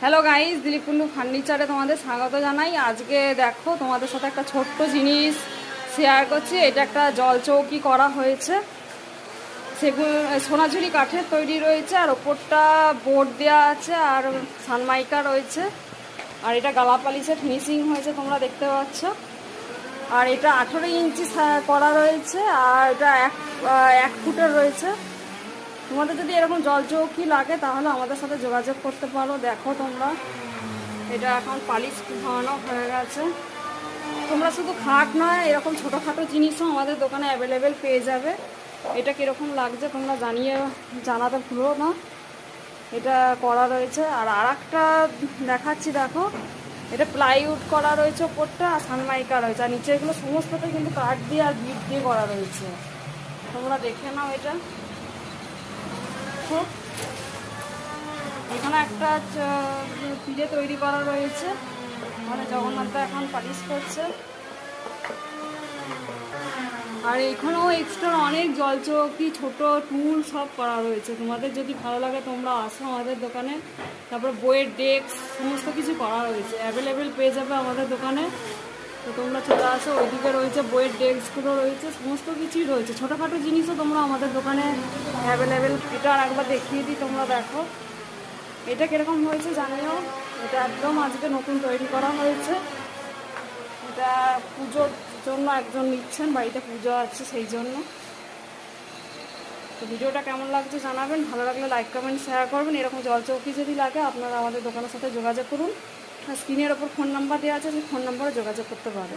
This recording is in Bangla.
হ্যালো গাইস দিলীপ কুন্ডু ফার্নিচারে তোমাদের স্বাগত জানাই। আজকে দেখো তোমাদের সাথে একটা ছোট্ট জিনিস শেয়ার করছি। এটা একটা জল চৌকি করা হয়েছে। সেগুলো, সোনাঝুরি কাঠের তৈরি রয়েছে আর ওপরটা বোর্ড দেওয়া আছে আর সানমাইকা রয়েছে। আর এটা গালা পালিশে ফিনিশিং হয়েছে, তোমরা দেখতে পাচ্ছ। আর এটা আঠেরো ইঞ্চি করা রয়েছে আর এটা এক এক ফুটের রয়েছে। তোমাদের যদি এরকম জল চৌকি লাগে, তাহলে আমাদের সাথে যোগাযোগ করতে পারো। দেখো তোমরা। এটা এখন পালিশ খাওয়ানো হয়ে গেছে। তোমরা শুধু খাট নয় এরকম ছোটোখাটো জিনিসও আমাদের দোকানে অ্যাভেলেবেল পেয়ে যাবে। এটা কীরকম লাগছে তোমরা জানিয়ে, জানাতে ভুলো না। এটা করা রয়েছে। আর আর একটা দেখাচ্ছি, দেখো। এটা প্লাইউড করা রয়েছে ওপরটা, আর সানমাইকা রয়েছে। আর নিচে এগুলো সমস্তটা কিন্তু কাঠ দিয়ে আর বিট দিয়ে করা রয়েছে। তোমরা দেখে নাও এটা। দেখো। এখানে একটা পিঠে তৈরি করা রয়েছে। মানে জগন্নাথ দা এখন পালিশ করছে। আর এখানেও এক্সট্রা অনেক জলচৌকি, ছোট টুল সব করা রয়েছে। তোমাদের যদি ভালো লাগে তোমরা আসো আমাদের দোকানে। তারপর বইয়ের ডেস্ক সমস্ত কিছু করা রয়েছে। অ্যাভেলেবেল পেয়ে যাবে আমাদের দোকানে। তো তোমরা চলে আসো ওইদিকে রয়েছে বইয়ের ডেস্কগুলো রয়েছে, সমস্ত কিছুই রয়েছে। ছোটোখাটো জিনিসও তোমরা আমাদের দোকানে অ্যাভেলেবেল এটা আর একবার দেখিয়ে দিই, তোমরা দেখো। এটা কীরকম হয়েছে জানিও? এটা একদম আজকে নতুন তৈরি করা হয়েছে। এটা পুজোর জন্য একজন নিচ্ছেন, বাড়িতে পুজো আছে সেই জন্য। তো ভিডিওটা কেমন লাগছে জানাবেন, ভালো লাগলে লাইক কমেন্ট শেয়ার করবেন। এরকম জল চৌকি যদি লাগে, আপনারা আমাদের দোকানের সাথে যোগাযোগ করুন। স্ক্রিনের ওপর ফোন নাম্বার দেওয়া আছে সেই ফোন নাম্বারে যোগাযোগ করতে পারেন